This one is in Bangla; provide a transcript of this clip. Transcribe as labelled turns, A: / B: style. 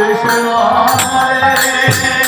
A: কৃষ্ণ হরে